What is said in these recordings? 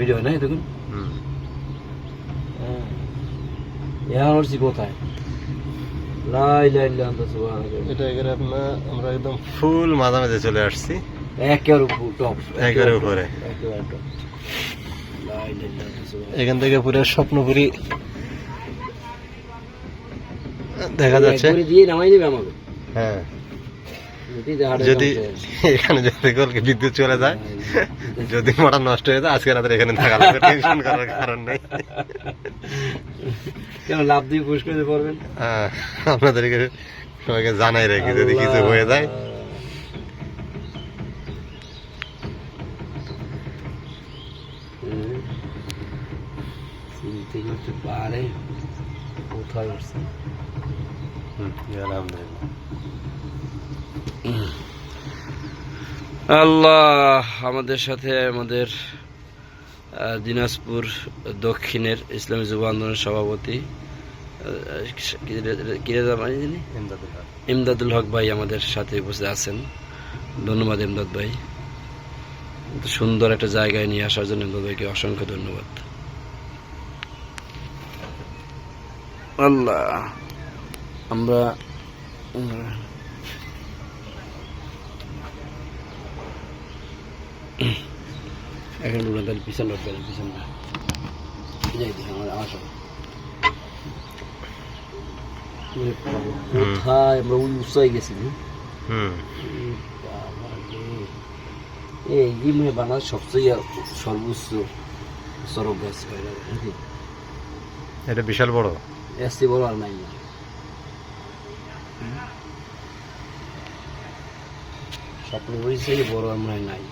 Video হয় দেখুন। এখন হচ্ছে কোথায়? এটা আপনার আমরা একদম ফুল মাঝামাঝি চলে আসছি। একেবারে উপর টপ একেবারে উপরে। এখান থেকে পুরো স্বপ্নপুরি দেখা যাচ্ছে। দিয়ে নামাই নেবে আমাকে। হ্যাঁ। যদি হয়। এখানে যদি কলকে বিদ্যুৎ চলে যায় যদি মোটর নষ্ট হয়ে যায় আজকে রাতের এখানে থাকা লাগবে টেনশন করার কারণ নেই। কেন লাভ দিয়ে পুশ করতে পারবেন আপনাদেরকে সবাইকে জানাই রাখি যদি কিছু হয়ে যায়। চিনতে করতে পারে কোথায় উঠছে? হুম, আলহামদুলিল্লাহ। আল্লাহ আমাদের সাথে আমাদের দিনাজপুর দক্ষিণের ইসলামী যুব আন্দোলনের সভাপতি। ইমদাদুল হক। ভাই আমাদের সাথে উপস্থিত আছেন। ধন্যবাদ ইমদাদ ভাই। সুন্দর একটা জায়গায় নিয়ে আসার জন্য ইমদাদ ভাইকে অসংখ্য ধন্যবাদ। আল্লাহ আমরা এখন উড়ে তাহলে পিছন লোট গেলেন পিছন না যাই দেখি আমার আমার সঙ্গে কোথায়? আমরা ওই উৎসাহে গেছি এই মানে বাংলাদেশ সবচেয়ে সর্বোচ্চ গাছ হয় এটা বিশাল বড়। বড় আর নাই না। স্বপ্ন বলছে বড় আমরা নাই।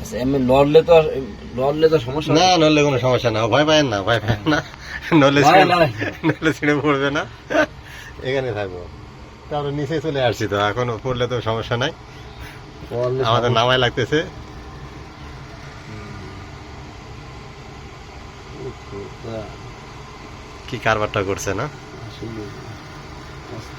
আচ্ছা এমনি লড়লে তো লড়লে তো সমস্যা না নলে কোনো সমস্যা না ভয় পায় না ভয় পায় না। নলে না, ছিঁড়ে না। নলে ছিঁড়ে পড়বে না। এখানে থাকব। তারপর নিচে চলে আসছি তো এখন পড়লে তো সমস্যা নাই। আমাদের নামাই লাগতেছে। কি কারবারটা করছে না? Nasıl?